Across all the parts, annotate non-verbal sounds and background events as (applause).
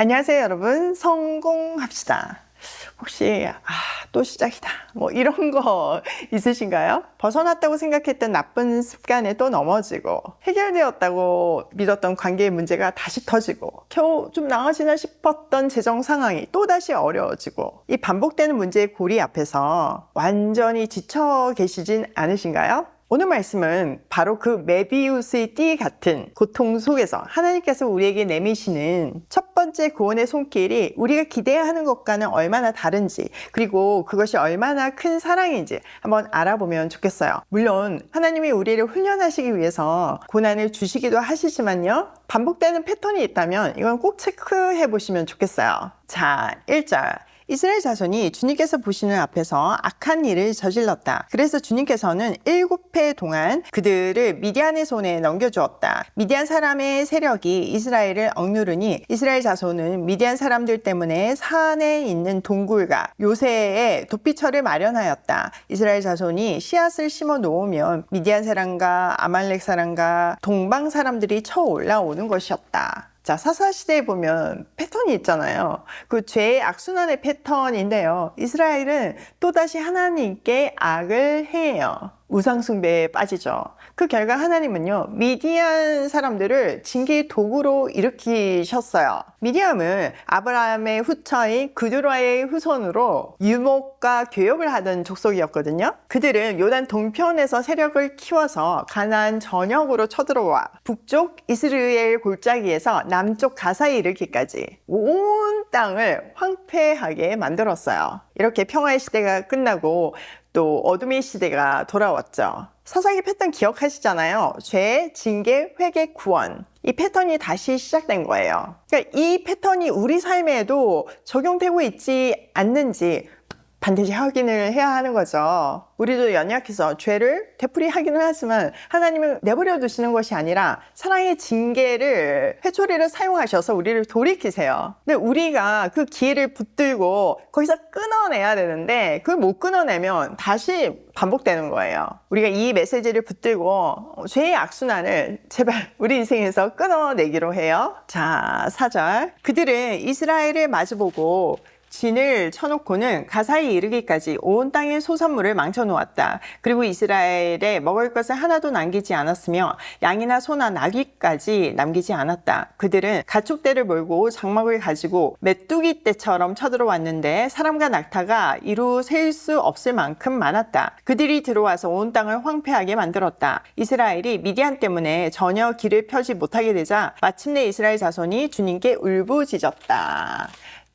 안녕하세요, 여러분. 성공합시다. 혹시 아, 또 시작이다. 뭐 이런 거 (laughs) 있으신가요? 벗어났다고 생각했던 나쁜 습관에 또 넘어지고 해결되었다고 믿었던 관계의 문제가 다시 터지고 겨우 좀 나아지나 싶었던 재정 상황이 또 다시 어려워지고 이 반복되는 문제의 고리 앞에서 완전히 지쳐 계시진 않으신가요? 오늘 말씀은 바로 그 메비우스의 띠 같은 고통 속에서 하나님께서 우리에게 내미시는 첫 번째 구원의 손길이 우리가 기대하는 것과는 얼마나 다른지 그리고 그것이 얼마나 큰 사랑인지 한번 알아보면 좋겠어요. 물론 하나님이 우리를 훈련하시기 위해서 고난을 주시기도 하시지만요. 반복되는 패턴이 있다면 이건 꼭 체크해 보시면 좋겠어요. 자, 1절. 이스라엘 자손이 주님께서 보시는 앞에서 악한 일을 저질렀다. 그래서 주님께서는 일곱 해 동안 그들을 미디안의 손에 넘겨주었다. 미디안 사람의 세력이 이스라엘을 억누르니 이스라엘 자손은 미디안 사람들 때문에 산에 있는 동굴과 요새에 도피처를 마련하였다. 이스라엘 자손이 씨앗을 심어 놓으면 미디안 사람과 아말렉 사람과 동방 사람들이 쳐 올라오는 것이었다. 자, 사사시대에 보면 패턴이 있잖아요. 그 죄의 악순환의 패턴인데요. 이스라엘은 또다시 하나님께 악을 해요. 우상숭배에 빠지죠. 그 결과 하나님은요, 미디안 사람들을 징계의 도구로 일으키셨어요. 미디안은 아브라함의 후처인 그드라의 후손으로 유목과 교역을 하던 족속이었거든요. 그들은 요단 동편에서 세력을 키워서 가나안 전역으로 쳐들어와 북쪽 이스라엘 골짜기에서 남쪽 가사에 이르기까지 온 땅을 황폐하게 만들었어요. 이렇게 평화의 시대가 끝나고 또 어둠의 시대가 돌아왔죠. 서사기 패턴 기억하시잖아요. 죄, 징계, 회개, 구원. 이 패턴이 다시 시작된 거예요. 그러니까 이 패턴이 우리 삶에도 적용되고 있지 않는지 반드시 확인을 해야 하는 거죠. 우리도 연약해서 죄를 되풀이하기는 하지만 하나님은 내버려 두시는 것이 아니라 사랑의 징계를 회초리를 사용하셔서 우리를 돌이키세요. 근데 우리가 그 기회를 붙들고 거기서 끊어내야 되는데 그걸 못 끊어내면 다시 반복되는 거예요. 우리가 이 메시지를 붙들고 죄의 악순환을 제발 우리 인생에서 끊어내기로 해요. 자, 4절. 그들은 이스라엘을 마주보고 진을 쳐놓고는 가사에 이르기까지 온 땅의 소산물을 망쳐놓았다. 그리고 이스라엘에 먹을 것을 하나도 남기지 않았으며 양이나 소나 나귀까지 남기지 않았다. 그들은 가축대를 몰고 장막을 가지고 메뚜기 떼처럼 쳐들어왔는데 사람과 낙타가 이루 셀 수 없을 만큼 많았다. 그들이 들어와서 온 땅을 황폐하게 만들었다. 이스라엘이 미디안 때문에 전혀 길을 펴지 못하게 되자 마침내 이스라엘 자손이 주님께 울부짖었다.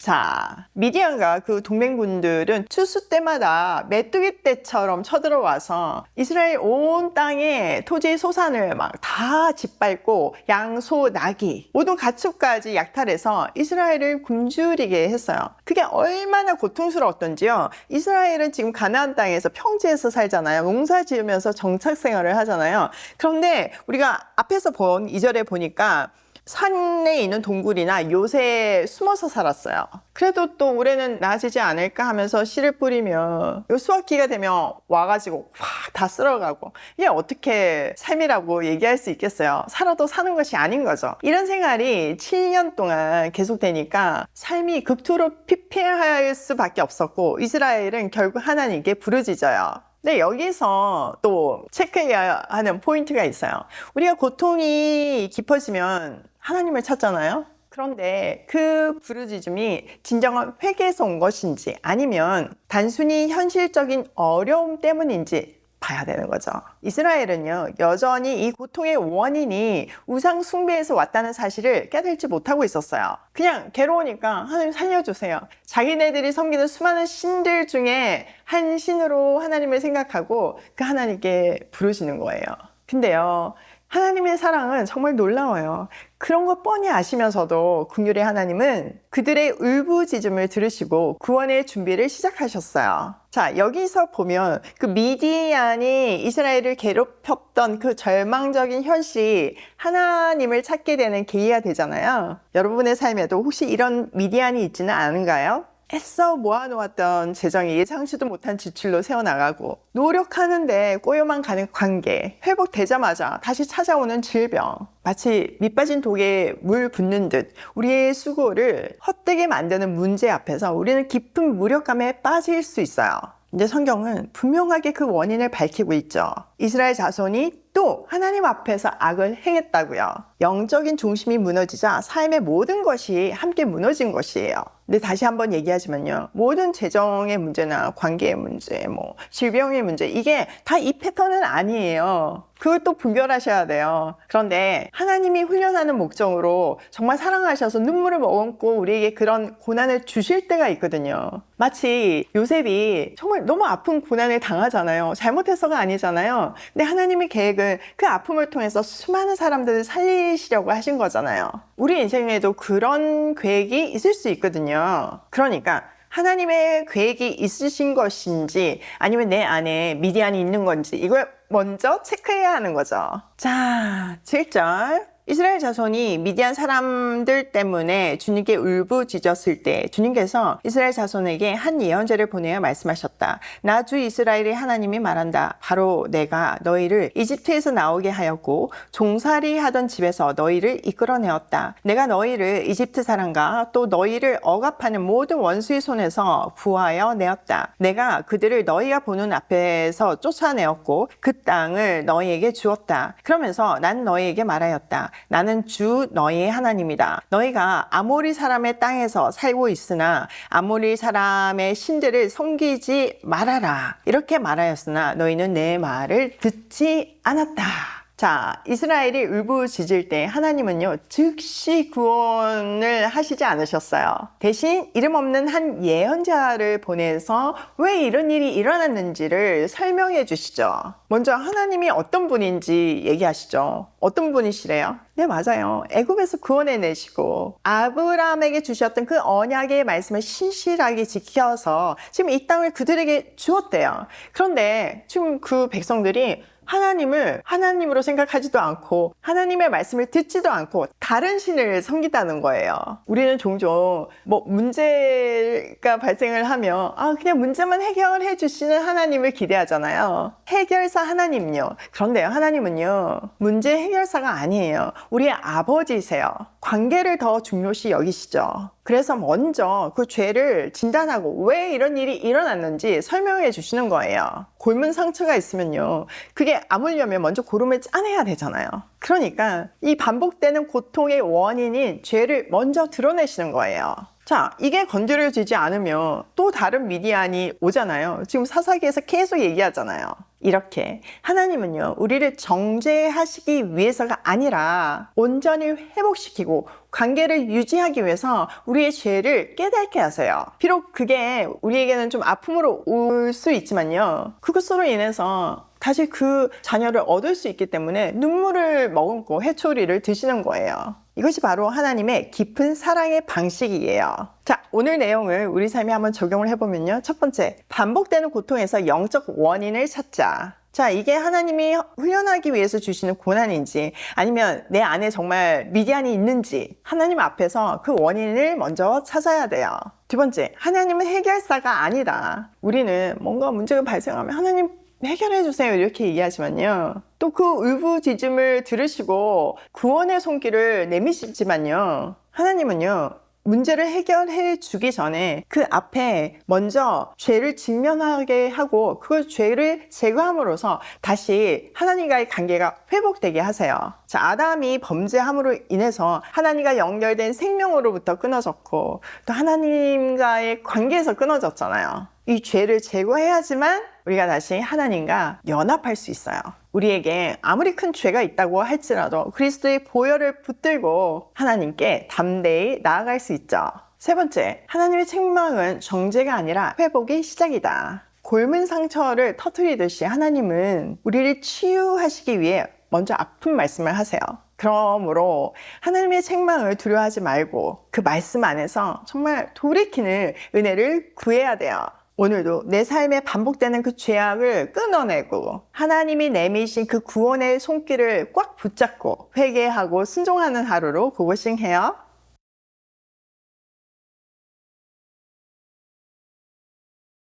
자, 미디안과 그 동맹군들은 추수 때마다 메뚜기 떼처럼 쳐들어와서 이스라엘 온 땅에 토지 소산을 막 다 짓밟고 양소, 나귀, 모든 가축까지 약탈해서 이스라엘을 굶주리게 했어요. 그게 얼마나 고통스러웠던지요. 이스라엘은 지금 가나안 땅에서 평지에서 살잖아요. 농사 지으면서 정착 생활을 하잖아요. 그런데 우리가 앞에서 본 2절에 보니까 산에 있는 동굴이나 요새에 숨어서 살았어요. 그래도 또 올해는 나아지지 않을까 하면서 씨를 뿌리면 수확기가 되면 와가지고 확 다 쓸어가고 이게 어떻게 삶이라고 얘기할 수 있겠어요. 살아도 사는 것이 아닌 거죠. 이런 생활이 7년 동안 계속되니까 삶이 극투로 피폐할 수밖에 없었고 이스라엘은 결국 하나님께 부르짖어요. 근데 여기서 또 체크해야 하는 포인트가 있어요. 우리가 고통이 깊어지면 하나님을 찾잖아요. 그런데 그 부르짖음이 진정한 회개에서 온 것인지 아니면 단순히 현실적인 어려움 때문인지 봐야 되는 거죠. 이스라엘은요, 여전히 이 고통의 원인이 우상 숭배에서 왔다는 사실을 깨달지 못하고 있었어요. 그냥 괴로우니까 하나님 살려주세요. 자기네들이 섬기는 수많은 신들 중에 한 신으로 하나님을 생각하고 그 하나님께 부르시는 거예요. 근데요, 하나님의 사랑은 정말 놀라워요. 그런 거 뻔히 아시면서도 국률의 하나님은 그들의 울부짖음을 들으시고 구원의 준비를 시작하셨어요. 자, 여기서 보면 그 미디안이 이스라엘을 괴롭혔던 그 절망적인 현실이 하나님을 찾게 되는 계기가 되잖아요. 여러분의 삶에도 혹시 이런 미디안이 있지는 않은가요? 애써 모아놓았던 재정이 예상치도 못한 지출로 새어나가고 노력하는데 꼬여만 가는 관계 회복되자마자 다시 찾아오는 질병 마치 밑빠진 독에 물 붓는 듯 우리의 수고를 헛되게 만드는 문제 앞에서 우리는 깊은 무력감에 빠질 수 있어요. 이제 성경은 분명하게 그 원인을 밝히고 있죠. 이스라엘 자손이 또 하나님 앞에서 악을 행했다고요. 영적인 중심이 무너지자 삶의 모든 것이 함께 무너진 것이에요. 근데 다시 한번 얘기하지만요. 모든 재정의 문제나 관계의 문제, 뭐 질병의 문제 이게 다 이 패턴은 아니에요. 또 분별하셔야 돼요. 그런데 하나님이 훈련하는 목적으로 정말 사랑하셔서 눈물을 머금고 우리에게 그런 고난을 주실 때가 있거든요. 마치 요셉이 정말 너무 아픈 고난을 당하잖아요. 잘못해서가 아니잖아요. 근데 하나님의 계획 은 그 아픔을 통해서 수많은 사람들을 살리시려고 하신 거잖아요. 우리 인생에도 그런 계획이 있을 수 있거든요. 그러니까 하나님의 계획이 있으신 것인지 아니면 내 안에 미디안이 있는 건지 이걸 먼저 체크해야 하는 거죠. 자, 7절. 이스라엘 자손이 미디안 사람들 때문에 주님께 울부짖었을 때 주님께서 이스라엘 자손에게 한 예언자를 보내어 말씀하셨다. 나 주 이스라엘의 하나님이 말한다. 바로 내가 너희를 이집트에서 나오게 하였고 종살이 하던 집에서 너희를 이끌어내었다. 내가 너희를 이집트 사람과 또 너희를 억압하는 모든 원수의 손에서 구하여 내었다. 내가 그들을 너희가 보는 앞에서 쫓아내었고 그 땅을 너희에게 주었다. 그러면서 난 너희에게 말하였다. 나는 주 너희의 하나님이다. 너희가 아모리 사람의 땅에서 살고 있으나 아모리 사람의 신들을 섬기지 말아라. 이렇게 말하였으나 너희는 내 말을 듣지 않았다. 자, 이스라엘이 울부짖을 때 하나님은요, 즉시 구원을 하시지 않으셨어요. 대신 이름 없는 한 예언자를 보내서 왜 이런 일이 일어났는지를 설명해 주시죠. 먼저 하나님이 어떤 분인지 얘기하시죠. 어떤 분이시래요? 네, 맞아요. 애굽에서 구원해 내시고 아브라함에게 주셨던 그 언약의 말씀을 신실하게 지켜서 지금 이 땅을 그들에게 주었대요. 그런데 지금 그 백성들이 하나님을 하나님으로 생각하지도 않고 하나님의 말씀을 듣지도 않고 다른 신을 섬기다는 거예요. 우리는 종종 뭐 문제가 발생을 하면 아 그냥 문제만 해결해 주시는 하나님을 기대하잖아요. 해결사 하나님요. 그런데요 하나님은요 문제 해결사가 아니에요. 우리의 아버지세요. 관계를 더 중요시 여기시죠. 그래서 먼저 그 죄를 진단하고 왜 이런 일이 일어났는지 설명해 주시는 거예요. 골문 상처가 있으면요. 그게 아물려면 먼저 고름을 짜내야 되잖아요. 그러니까 이 반복되는 고통의 원인인 죄를 먼저 드러내시는 거예요. 자, 이게 건드려지지 않으면 또 다른 미디안이 오잖아요. 지금 사사기에서 계속 얘기하잖아요. 이렇게 하나님은요, 우리를 정죄하시기 위해서가 아니라 온전히 회복시키고 관계를 유지하기 위해서 우리의 죄를 깨닫게 하세요. 비록 그게 우리에게는 좀 아픔으로 올 수 있지만요. 그것으로 인해서 다시 그 자녀를 얻을 수 있기 때문에 눈물을 머금고 해초리를 드시는 거예요. 이것이 바로 하나님의 깊은 사랑의 방식이에요. 자, 오늘 내용을 우리 삶에 한번 적용을 해보면요. 첫 번째, 반복되는 고통에서 영적 원인을 찾자. 자, 이게 하나님이 훈련하기 위해서 주시는 고난인지 아니면 내 안에 정말 미디안이 있는지 하나님 앞에서 그 원인을 먼저 찾아야 돼요. 두 번째, 하나님은 해결사가 아니다. 우리는 뭔가 문제가 발생하면 하나님 해결해 주세요 이렇게 얘기하지만요 또 그 울부짖음을 들으시고 구원의 손길을 내미시지만요 하나님은요 문제를 해결해 주기 전에 그 앞에 먼저 죄를 직면하게 하고 그 죄를 제거함으로써 다시 하나님과의 관계가 회복되게 하세요. 자, 아담이 범죄함으로 인해서 하나님과 연결된 생명으로부터 끊어졌고 또 하나님과의 관계에서 끊어졌잖아요. 이 죄를 제거해야지만 우리가 다시 하나님과 연합할 수 있어요. 우리에게 아무리 큰 죄가 있다고 할지라도 그리스도의 보혈을 붙들고 하나님께 담대히 나아갈 수 있죠. 세 번째, 하나님의 책망은 정죄가 아니라 회복의 시작이다. 골문 상처를 터트리듯이 하나님은 우리를 치유하시기 위해 먼저 아픈 말씀을 하세요. 그러므로 하나님의 책망을 두려워하지 말고 그 말씀 안에서 정말 돌이키는 은혜를 구해야 돼요. 오늘도 내 삶에 반복되는 그 죄악을 끊어내고 하나님이 내미신 그 구원의 손길을 꽉 붙잡고 회개하고 순종하는 하루로 고고싱 해요.